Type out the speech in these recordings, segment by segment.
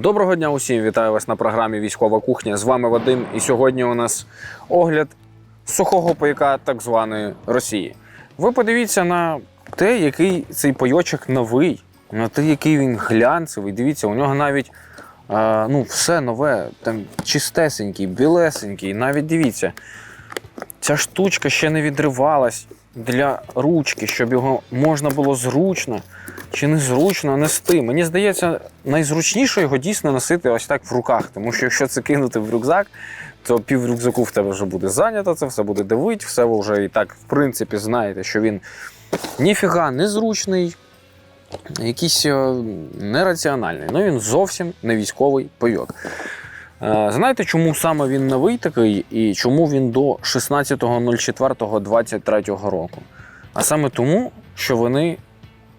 Доброго дня усім! Вітаю вас на програмі Військова кухня. З вами Вадим. І сьогодні у нас огляд сухого пайка так званої Росії. Ви подивіться на те, який цей пайочок новий, на те, який він глянцевий. Дивіться, у нього навіть а, ну, все нове, там чистесенький, білесенький. Навіть дивіться, ця штучка ще не відривалась для ручки, щоб його можна було зручно чи незручно нести. Мені здається, найзручніше його дійсно носити ось так в руках, тому що якщо це кинути в рюкзак, то пів рюкзаку в тебе вже буде зайнято, це все буде давить, все ви вже і так, в принципі, знаєте, що він ніфіга незручний, якийсь е, нераціональний. Ну він зовсім не військовий пайок. Е, Знаєте, чому саме він новий такий і чому він до 16.04.23 року? А саме тому, що вони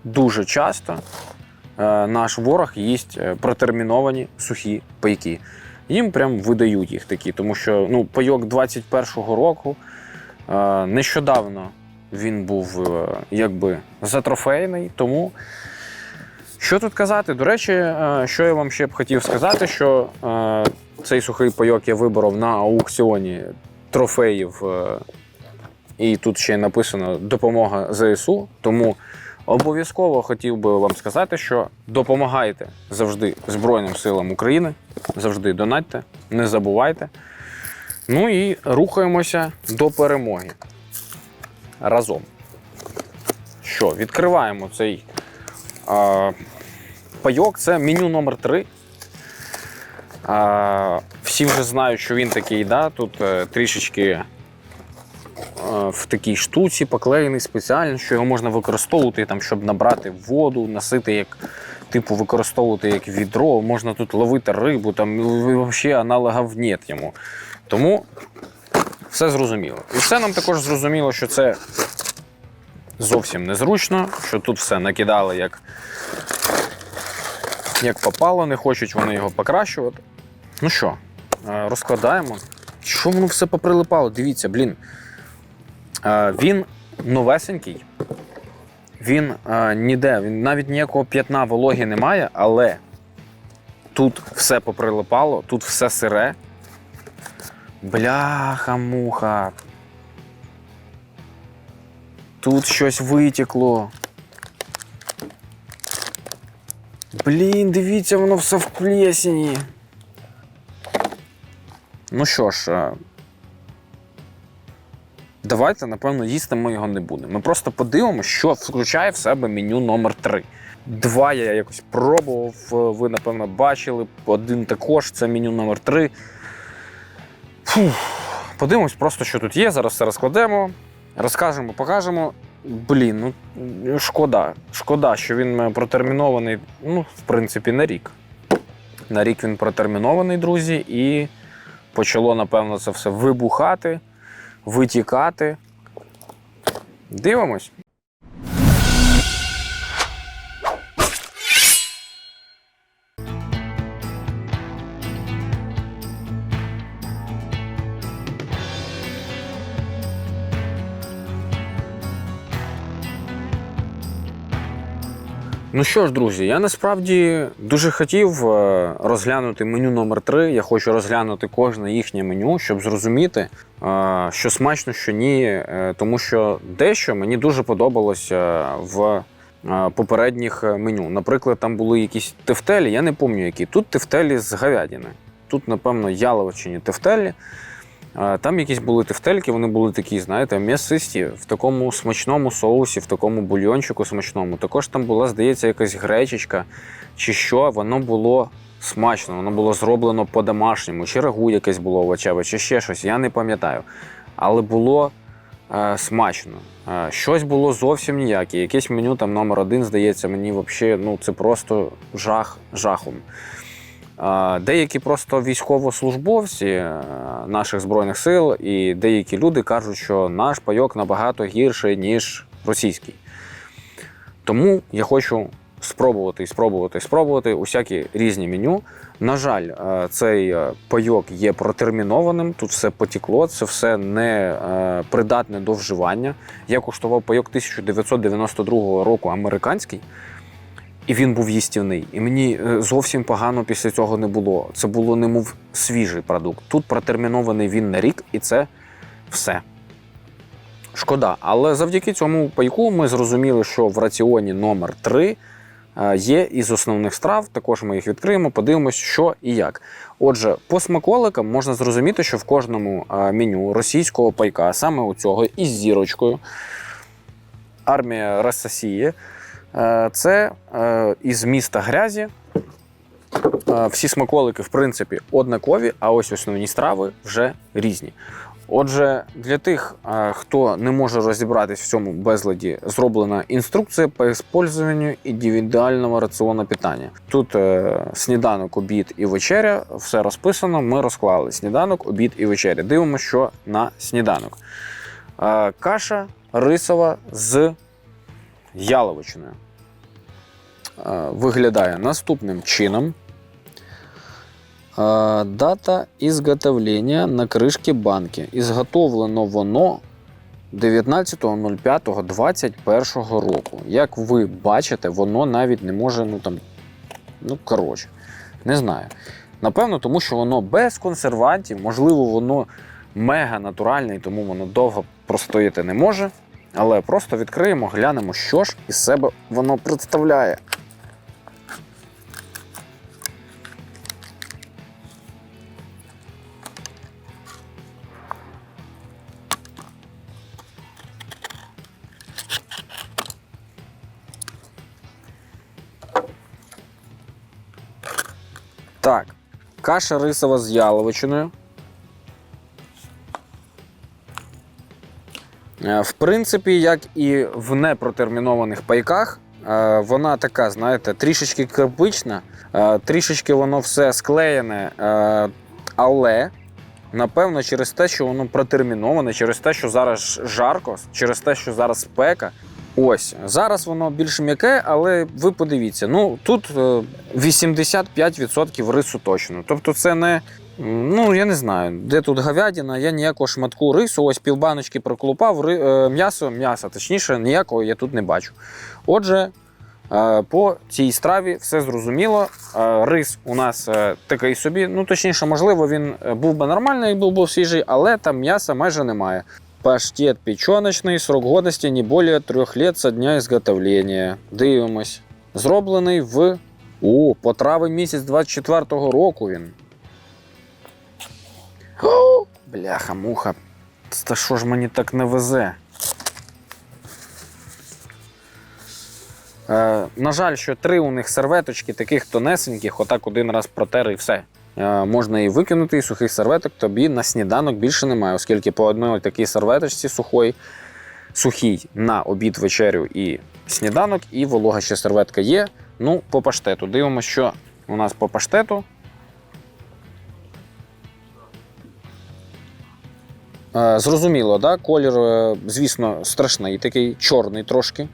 дуже часто е, наш ворог їсть е, протерміновані сухі пайки. Їм прям видають їх такі, тому що ну, пайок 21-го року е, нещодавно він був якби затрофейний, тому. Що тут казати? До речі, що я вам ще б хотів сказати, що цей сухий пайок я виборов на аукціоні трофеїв, і тут ще написано допомога ЗСУ. Тому обов'язково хотів би вам сказати, що допомагайте завжди Збройним силам України, завжди донатьте, не забувайте. Ну і рухаємося до перемоги разом. Що, відкриваємо цей а, пайок це меню номер 3 А, всі вже знають, що він такий, да? тут е, трішечки в такій штуці поклеєний спеціально, що його можна використовувати, там, щоб набрати воду, носити як. Типу, використовувати як відро, можна тут ловити рибу, там взагалі аналогів нет йому. Тому все зрозуміло. І все нам також зрозуміло, що це зовсім незручно, що тут все накидали як, як попало, не хочуть вони його покращувати. Ну що, е, розкладаємо. Що воно все поприлипало? Дивіться, блін. Він новесенький. Він ніде, він навіть ніякого п'ятна вологі немає, але тут все поприлипало, тут все сире. Бляха-муха. Тут щось витекло. Блін, дивіться, воно все в плесені. Ну що ж, давайте, напевно, їсти ми його не будемо. Ми просто подивимося, що включає в себе меню номер 3 Два я якось пробував, е, ви, напевно, бачили. Один також це меню номер 3 Фух. Подивимось просто, що тут є. Зараз все розкладемо, розкажемо, покажемо. Блін, ну шкода. Шкода, що він е, протермінований, ну, в принципі, на рік. На рік він протермінований, друзі, і почало, напевно, це все вибухати, витікати. Дивимось. Ну що ж, друзі, я насправді дуже хотів е, розглянути меню номер 3 Я хочу розглянути кожне їхнє меню, щоб зрозуміти, е, що смачно, що ні. Е, Тому що дещо мені дуже подобалося в попередніх меню. Наприклад, там були якісь тефтелі, я не пам'ятаю які. Тут тефтелі з говядини. Тут, напевно, яловичині тефтелі. Там якісь були тефтельки, вони були такі, знаєте, м'ясисті, в такому смачному соусі, в такому бульйончику смачному. Також там була, здається, якась гречечка чи що, воно було смачно, воно було зроблено по-домашньому, чи рагу якесь було овочеве, чи ще щось, я не пам'ятаю. Але було е, смачно. Е, щось було зовсім ніяке. Якесь меню там номер один, здається, мені взагалі ну, це просто жах жахом. Деякі просто військовослужбовці е, наших збройних сил і деякі люди кажуть, що наш пайок набагато гірший, ніж російський. Тому я хочу спробувати, спробувати, спробувати усякі різні меню. На жаль, е, цей е, пайок є протермінованим, тут все потекло, це все не придатне до вживання. Я куштував пайок 1992 року американський. І він був їстівний. І мені е, зовсім погано після цього не було. Це було немов свіжий продукт. Тут протермінований він на рік, і це все. Шкода. Але завдяки цьому пайку ми зрозуміли, що в раціоні номер 3 е, є із основних страв. Також ми їх відкриємо, подивимось, що і як. Отже, по смаколикам можна зрозуміти, що в кожному е, меню російського пайка, саме у цього із зірочкою, армія Рососії, е, це е, із міста грязі. Е, Всі смаколики, в принципі, однакові, а ось основні страви вже різні. Отже, для тих, е, хто не може розібратись в цьому безладі, зроблена інструкція по використанню індивідуального раціону питання. Тут е, сніданок, обід і вечеря, все розписано. Ми розклали сніданок, обід і вечеря. Дивимося, що на сніданок. Е, Каша рисова з яловичиною. Е, Виглядає наступним чином. Е, Дата ізготовлення на кришці банки. Ізготовлено воно 19.05.21 року. Як ви бачите, воно навіть не може, ну там, ну коротше, не знаю. Напевно, тому що воно без консервантів, можливо, воно мега натуральне, тому воно довго простояти не може. Але просто відкриємо, глянемо, що ж із себе воно представляє. Так, каша рисова з яловичиною. В принципі, як і в непротермінованих пайках, е, вона така, знаєте, трішечки кирпична, е, трішечки воно все склеєне, е, але напевно через те, що воно протерміноване, через те, що зараз жарко, через те, що зараз спека. Ось зараз воно більш м'яке, але ви подивіться, ну тут е, 85% рису точно. Тобто, це не ну я не знаю, де тут говядина, я ніякого шматку рису, ось півбаночки проклупав, е, м'ясо, м'яса, точніше, ніякого я тут не бачу. Отже, е, по цій страві все зрозуміло. Е, рис у нас такий собі, ну точніше, можливо, він був би нормальний, був би свіжий, але там м'яса майже немає. Паштет печеночний, срок годности не более трьох лет со дня изготовления. Дивимось. Зроблений в. О, по травень місяць 24-го року він. О, бляха, муха. Та що ж мені так не везе? Е, на жаль, що три у них серветочки таких тонесеньких, отак один раз протер і все. Е, можна і викинути, і сухих серветок тобі на сніданок більше немає, оскільки по одній такій серветочці сухої, сухій на обід, вечерю і сніданок, і волога ще серветка є. Ну, по паштету. Дивимося, що у нас по паштету. Зрозуміло, да? колір, е, звісно, страшний, такий чорний трошки.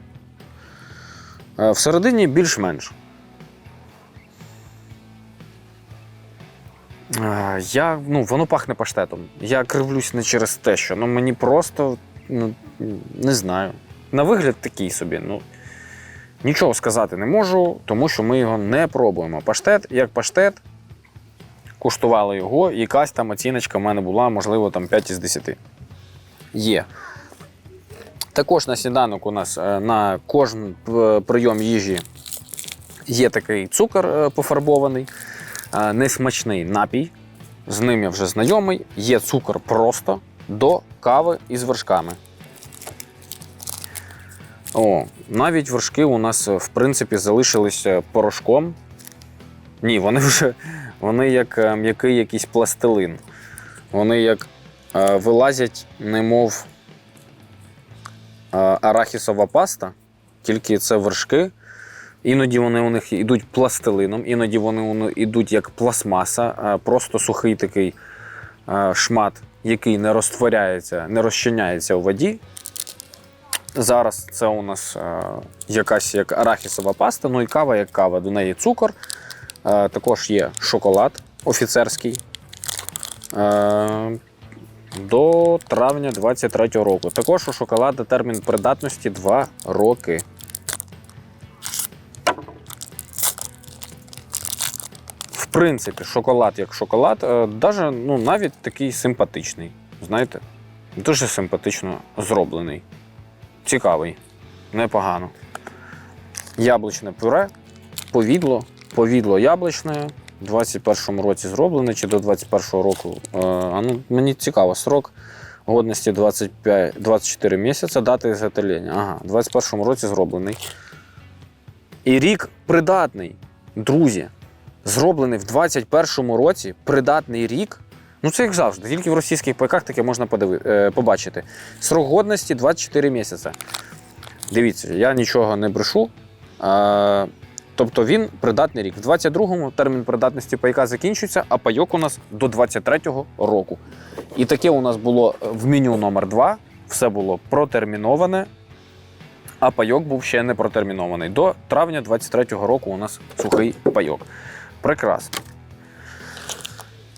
Е, Всередині більш-менш. Е, Я, ну, воно пахне паштетом. Я кривлюсь не через те, що ну, мені просто ну, не знаю. На вигляд такий собі. Ну, нічого сказати не можу, тому що ми його не пробуємо. Паштет, як паштет, куштували його, якась там оціночка в мене була, можливо, там 5 із 10. Є. Також на сніданок у нас е, на кожен е, прийом їжі є такий цукор е, пофарбований, несмачний напій. З ним я вже знайомий. Є цукор просто до кави із вершками. О, навіть вершки у нас, в принципі, залишилися порошком. Ні, вони вже вони як е, м'який якийсь пластилин. Вони як е, вилазять, немов е, арахісова паста, тільки це вершки. Іноді вони у них йдуть пластилином, іноді вони йдуть як пластмаса, просто сухий такий шмат, який не розтворяється, не розчиняється у воді. Зараз це у нас якась як арахісова паста, ну і кава як кава, до неї цукор. Також є шоколад офіцерський. До травня 23 року. Також у шоколада термін придатності 2 роки. В принципі, шоколад як шоколад, е, даже, ну, навіть такий симпатичний. Знаєте, дуже симпатично зроблений. Цікавий, непогано. Яблучне пюре, повідло, повідло яблучне. У 21-му році зроблене чи до 21-го року. Е, а ну, мені цікаво, срок годності 25, 24 місяці, дата ізготовлення. Ага, у 21-му році зроблений. І рік придатний, друзі. Зроблений в 21-му році придатний рік. Ну, це як завжди, тільки в російських пайках таке можна подиви, е, побачити. Срок годності 24 місяці. Дивіться, я нічого не брешу. Тобто він придатний рік. В 22-му термін придатності пайка закінчується, а пайок у нас до 23-го року. І таке у нас було в меню номер 2 Все було протерміноване, а пайок був ще не протермінований. До травня 23-го року у нас сухий пайок. Прекрасно.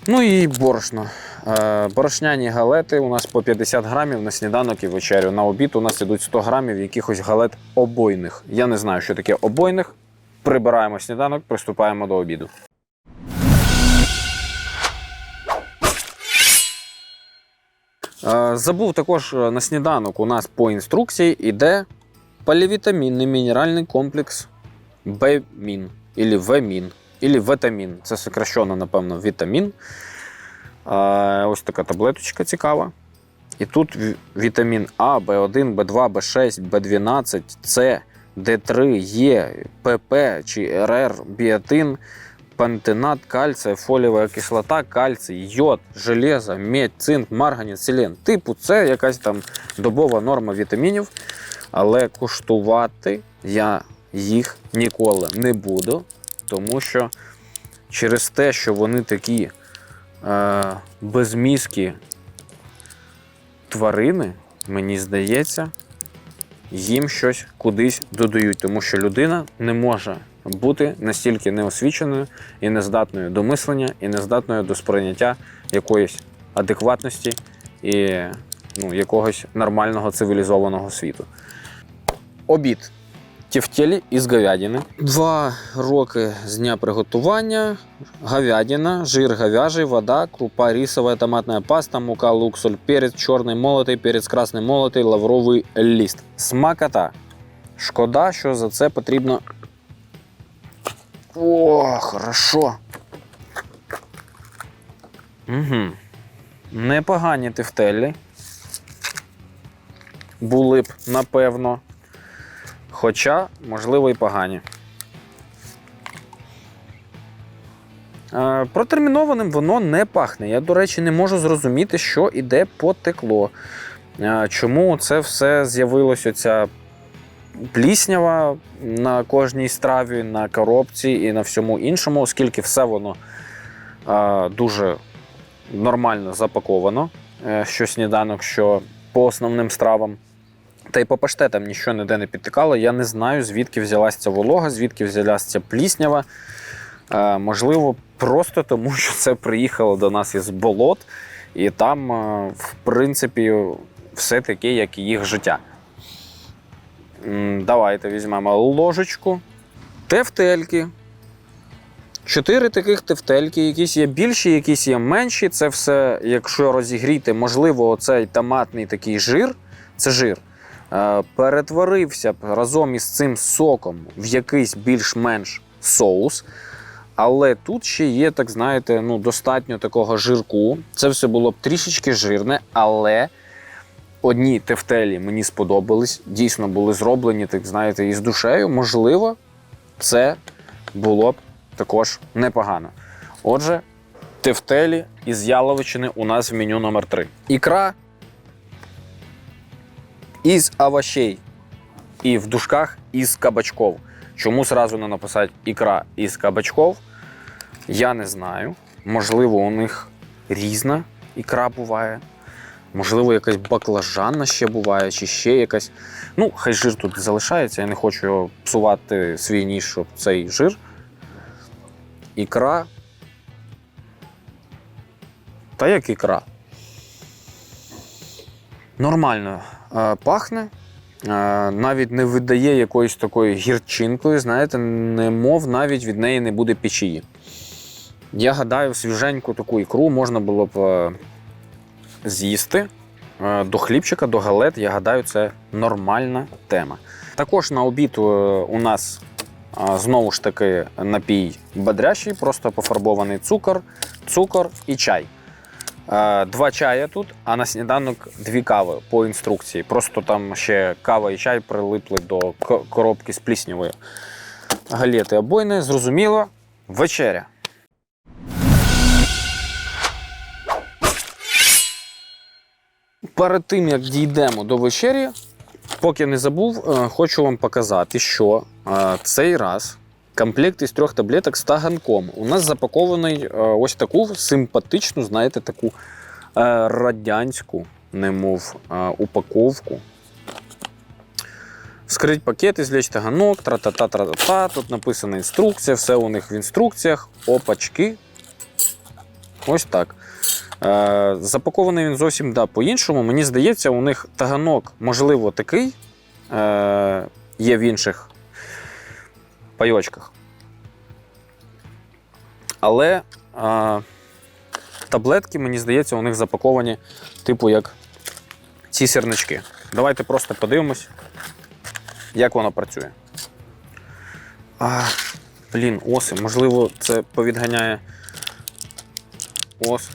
Ну і борошно. Е, Борошняні галети у нас по 50 грамів на сніданок і вечерю. На обід у нас ідуть 100 грамів якихось галет обойних. Я не знаю, що таке обойних. Прибираємо сніданок, приступаємо до обіду. Е, Забув також е, на сніданок у нас по інструкції іде полівітамінний мінеральний комплекс Б-мін, або В-мін, або вітамін. Це сокращено, напевно, вітамін. Е, Ось така таблеточка цікава. І тут вітамін А, В1, В2, В6, В12, С, Д3, Е, ПП чи РР, біотин, пантенат, кальцій, фолієва кислота, кальцій, йод, железо, медь, цинк, марганець, селен. Типу, це якась там добова норма вітамінів, але куштувати я їх ніколи не буду, тому що через те, що вони такі е, безмізкі тварини, мені здається, їм щось кудись додають, тому що людина не може бути настільки неосвіченою і нездатною до мислення, і нездатною до сприйняття якоїсь адекватності і ну, якогось нормального цивілізованого світу. Обід. Тефтелі із говядини. Два роки з дня приготування. Говядина, жир говяжий, вода, крупа рисовая, томатная паста, мука, лук, соль, перец, чорний молотий, перець красний молотий, лавровий ліст. Смакота. Шкода, що за це потрібно. О, хорошо. Угу. Непогані тефтелі. Були б, напевно. Хоча, можливо, і погані. Е, Протермінованим воно не пахне. Я, до речі, не можу зрозуміти, що іде потекло. Е, Чому це все з'явилося ця пліснява на кожній страві, на коробці і на всьому іншому, оскільки все воно е, дуже нормально запаковано, що сніданок, що по основним стравам. Та й по паштетам нічого ніде не підтикало. Я не знаю, звідки взялася ця волога, звідки взялася ця пліснява. Е, можливо, просто тому, що це приїхало до нас із болот, і там, е, в принципі, все таке, як і їх життя. Давайте візьмемо ложечку. Тефтельки. Чотири таких тефтельки, якісь є більші, якісь є менші. Це все, якщо розігріти, можливо, оцей томатний такий жир, це жир, перетворився б разом із цим соком в якийсь більш-менш соус. Але тут ще є, так знаєте, ну, достатньо такого жирку. Це все було б трішечки жирне, але одні тефтелі мені сподобались, дійсно були зроблені, так знаєте, із душею. Можливо, це було б також непогано. Отже, тефтелі із яловичини у нас в меню номер 3 Ікра із овощей і в дужках із кабачков. Чому сразу не написати ікра із кабачков? Я не знаю. Можливо, у них різна ікра буває. Можливо, якась баклажанна ще буває, чи ще якась. Ну, хай жир тут залишається. Я не хочу псувати свій ніж, щоб цей жир. Ікра. Та як ікра? Нормально пахне. Е, навіть не видає якоїсь такої гірчинкою, знаєте, немов навіть від неї не буде печії. Я гадаю, свіженьку таку ікру можна було б е, з'їсти. Е, До хлібчика, до галет, я гадаю, це нормальна тема. Також на обід е, у нас е, знову ж таки напій бодрящий, просто пофарбований цукор, цукор і чай. Два чая тут, а на сніданок дві кави по інструкції. Просто там ще кава і чай прилипли до коробки з пліснявою. Галети обойні, зрозуміло, вечеря. Перед тим як дійдемо до вечері, поки не забув, е, хочу вам показати, що е, цей раз комплект із трьох таблеток з таганком у нас запакований е, ось таку симпатичну, знаєте, таку е, радянську, немов е, упаковку. Скрить пакет, извлечь таганок, тра-та-та, тра-та-та. Тут написана інструкція, все у них в інструкціях. Опачки. Ось так. Запакований він зовсім да, по-іншому. Мені здається, у них таганок, можливо, такий е, є в інших пайочках. Але е, таблетки, мені здається, у них запаковані, типу, як ці сірнички. Давайте просто подивимось, як воно працює. А, блін, оси. Можливо, це повідганяє ос.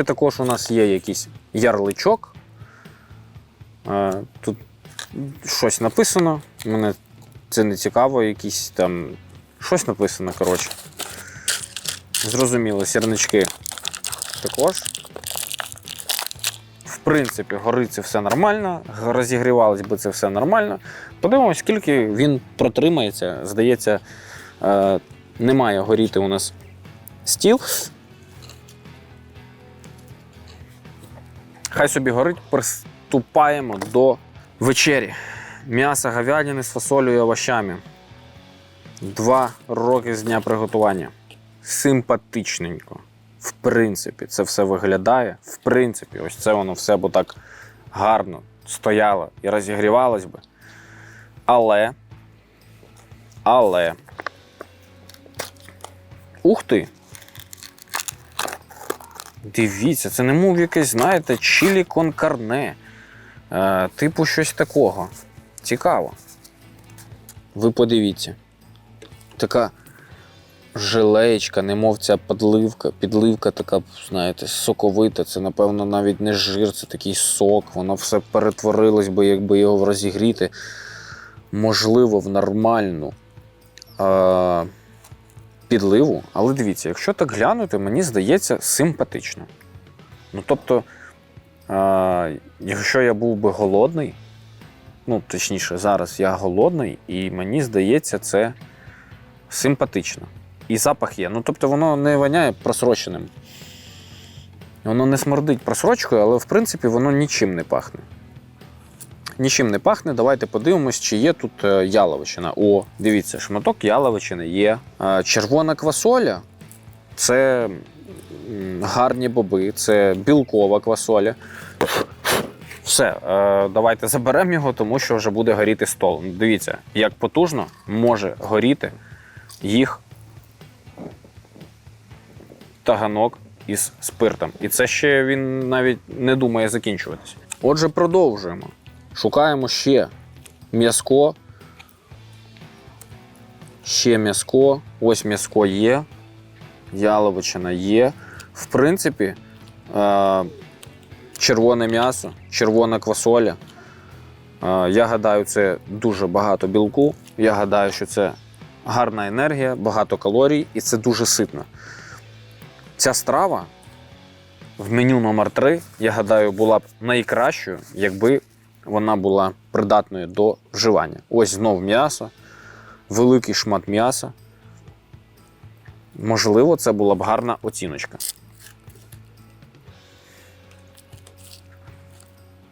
Ще також у нас є якийсь ярличок. Е, Тут щось написано. Мене це не цікаво, якісь там. Щось написано, коротше. Зрозуміло, сірнички також. В принципі, горить це все нормально, розігрівалось би це все нормально. Подивимось, скільки він протримається. Здається, е, не має горіти у нас стіл. Хай собі горить, приступаємо до вечері. М'ясо говядини з фасолею і овощами. Два роки з дня приготування. Симпатичненько. В принципі, це все виглядає. В принципі, ось це воно все б так гарно стояло і розігрівалось би. Але. Але. Ух ти! Дивіться, це не мов якесь, знаєте, чилі кон карне. Е, типу щось такого. Цікаво. Ви подивіться. Така жилеєчка, немов ця подливка, підливка така, знаєте, соковита. Це, напевно, навіть не жир, це такий сок. Воно все перетворилось би, якби його розігріти. Можливо, в нормальну. Е, підливу, але дивіться, якщо так глянути, мені здається симпатично. Ну тобто, е, якщо я був би голодний, ну точніше, зараз я голодний, і мені здається, це симпатично. І запах є. Ну тобто, воно не воняє просроченим. Воно не смердить просрочкою, але в принципі воно нічим не пахне. Нічим не пахне. Давайте подивимось, чи є тут е, яловичина. О, дивіться, шматок яловичини є. Е, Червона квасоля це гарні боби, це білкова квасоля. Все, е, давайте заберемо його, тому що вже буде горіти стол. Дивіться, як потужно може горіти їх таганок із спиртом. І це ще він навіть не думає закінчуватися. Отже, продовжуємо. Шукаємо ще м'язко. Ще м'язко. Ось м'язко є. Яловичина є. В принципі, е- червоне м'ясо, червона квасоля. Е, я гадаю, це дуже багато білку. Я гадаю, що це гарна енергія, багато калорій і це дуже ситно. Ця страва в меню номер 3 я гадаю, була б найкращою, якби вона була придатною до вживання. Ось знов м'ясо, великий шмат м'яса. Можливо, це була б гарна оціночка.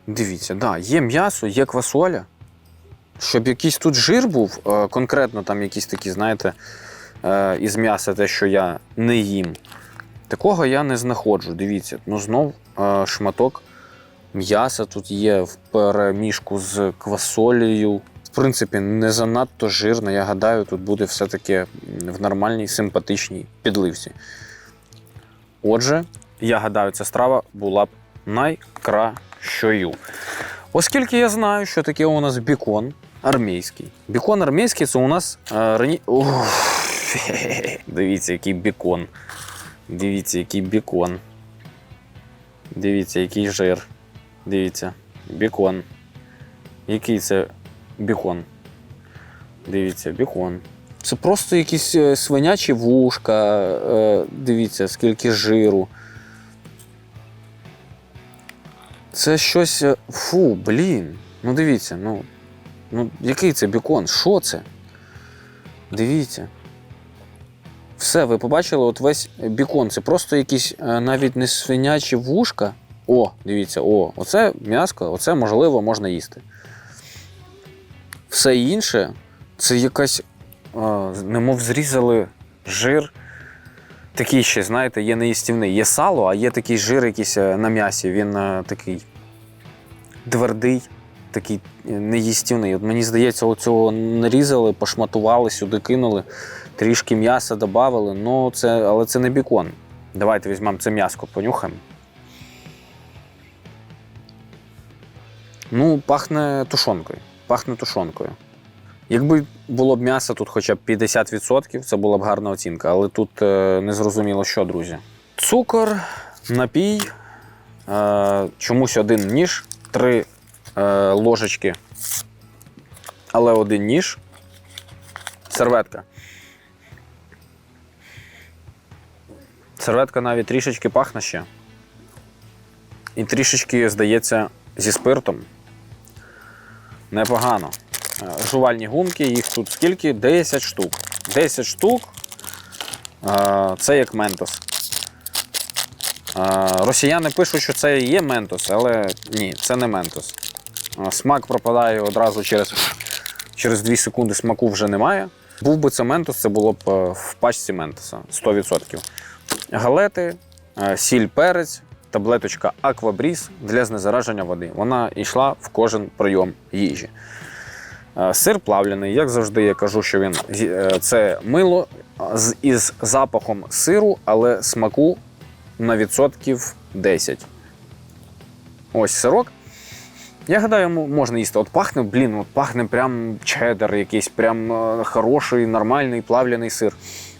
Дивіться, да, є м'ясо, є квасоля. Щоб якийсь тут жир був, е, конкретно там якісь такі, знаєте, е, із м'яса, те, що я не їм. Такого я не знаходжу. Дивіться, ну знов е, шматок м'яса тут є в перемішку з квасолею. В принципі, не занадто жирно. Я гадаю, тут буде все-таки в нормальній симпатичній підливці. Отже, я гадаю, ця страва була б найкращою. Оскільки я знаю, що таке у нас бікон армійський. Бікон армійський це у нас е, рані... Дивіться, який бікон. Дивіться, який бікон. Дивіться, який жир. Дивіться, бікон. Який це бікон? Дивіться, бікон. Це просто якісь е, свинячі вушка. е, Дивіться, скільки жиру. Це щось. е, Фу, блін. Ну дивіться, ну. Ну, який це бікон? Що це? Дивіться. Все, ви побачили, от весь бікон. Це просто якісь навіть не свинячі вушка. О, дивіться, о, оце м'яско, оце можливо можна їсти. Все інше це якась, немов зрізали жир. Такий ще, знаєте, є неїстівний. Є сало, а є такий жир якийсь е, на м'ясі. Він е, такий твердий, такий е, неїстівний. От мені здається, оцього нарізали, пошматували, сюди кинули, трішки м'яса додали. Ну, але це не бікон. Давайте візьмемо це м'яско, понюхаємо. Ну, пахне тушонкою. Пахне тушонкою. Якби було б м'ясо тут хоча б 50%, це була б гарна оцінка, але тут е, не зрозуміло, що, друзі. Цукор, напій, е, чомусь один ніж, три е, ложечки, але один ніж, серветка. Серветка навіть трішечки пахне ще. І трішечки, здається, зі спиртом. Непогано. Е, Жувальні гумки, їх тут скільки? 10 штук. 10 штук. е, Це як ментос. Е, Росіяни пишуть, що це є ментос, але ні, це не ментос. Смак пропадає одразу через, через 2 секунди, смаку вже немає. Був би це ментос, це було б в пачці ментоса 100%. Галети, сіль перець, таблеточка Аквабріз для знезараження води. Вона йшла в кожен прийом їжі. Е, Сир плавлений, як завжди, я кажу, що він е, це мило із запахом сиру, але смаку на відсотків 10. Ось сирок. Я гадаю, можна їсти. От пахне, блін, от пахне прям чеддер, якийсь прям е, хороший, нормальний плавлений сир.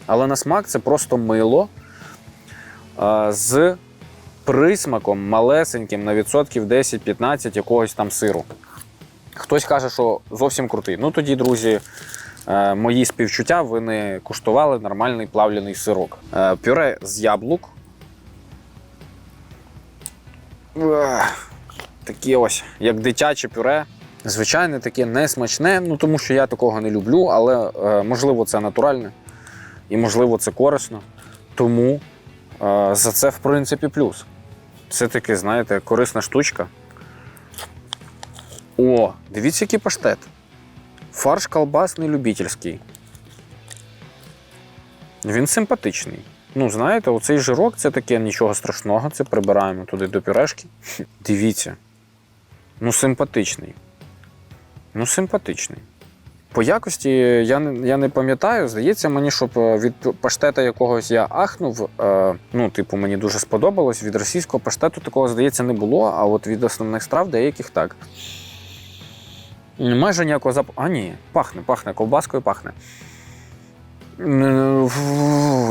Але на смак це просто мило е, з присмаком малесеньким на відсотків 10-15 якогось там сиру. Хтось каже, що зовсім крутий. Ну тоді, друзі, е, мої співчуття, ви не куштували нормальний плавлений сирок. Е, Пюре з яблук. Таке ось, як дитяче пюре. Звичайне, таке несмачне, ну тому що я такого не люблю, але е, можливо це натуральне і можливо це корисно. Тому за це, в принципі, плюс. Це таке, знаєте, корисна штучка. О, дивіться, який паштет. Фарш колбасний любительський. Він симпатичний. Ну, знаєте, оцей жирок це таке нічого страшного, це прибираємо туди до пюрешки. Дивіться. Ну, симпатичний. Ну, симпатичний. По якості я я не пам'ятаю. Здається, мені, щоб е, від паштета якогось я ахнув. Е, ну, типу, мені дуже сподобалось. Від російського паштету такого, здається, не було, а от від основних страв деяких так. Майже ніякого запаху. А, ні, пахне, пахне, ковбаскою пахне.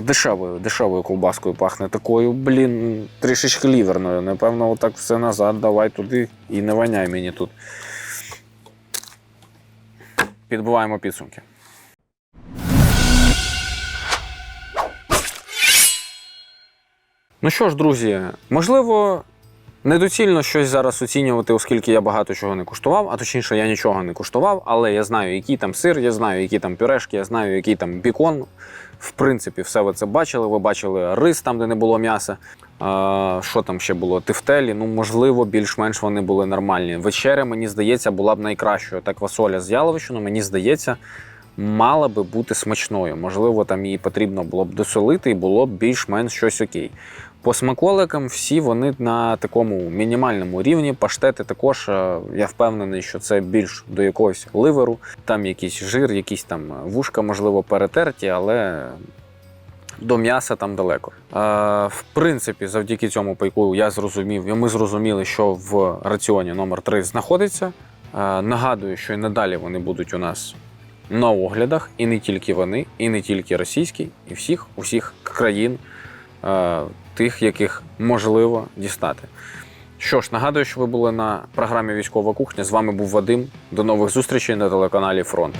Дешевою, дешевою ковбаскою пахне. Такою, блін, трішечки ліверною. Напевно, отак все назад, давай туди і не воняй мені тут. Підбиваємо підсумки. Ну що ж, друзі, можливо, Недоцільно щось зараз оцінювати, оскільки я багато чого не куштував, а точніше, я нічого не куштував, але я знаю, який там сир, я знаю, які там пюрешки, я знаю, який там бікон. В принципі, все ви це бачили. Ви бачили рис там, де не було м'яса. А, що там ще було? Тефтелі. Ну, можливо, більш-менш вони були нормальні. Вечеря, мені здається, була б найкращою. Так квасоля з яловичину, мені здається, мала би бути смачною. Можливо, там її потрібно було б досолити і було б більш-менш щось окей. По смаколикам всі вони на такому мінімальному рівні. Паштети також, е, я впевнений, що це більш до якогось ливеру. Там якийсь жир, якісь там вушка, можливо, перетерті, але до м'яса там далеко. Е, в принципі, завдяки цьому пайку я зрозумів, і ми зрозуміли, що в раціоні номер 3 знаходиться. Е, нагадую, що і надалі вони будуть у нас на оглядах, і не тільки вони, і не тільки російські, і всіх усіх країн, е, тих, яких можливо дістати. Що ж, нагадую, що ви були на програмі Військова кухня. З вами був Вадим. До нових зустрічей на телеканалі Фронт.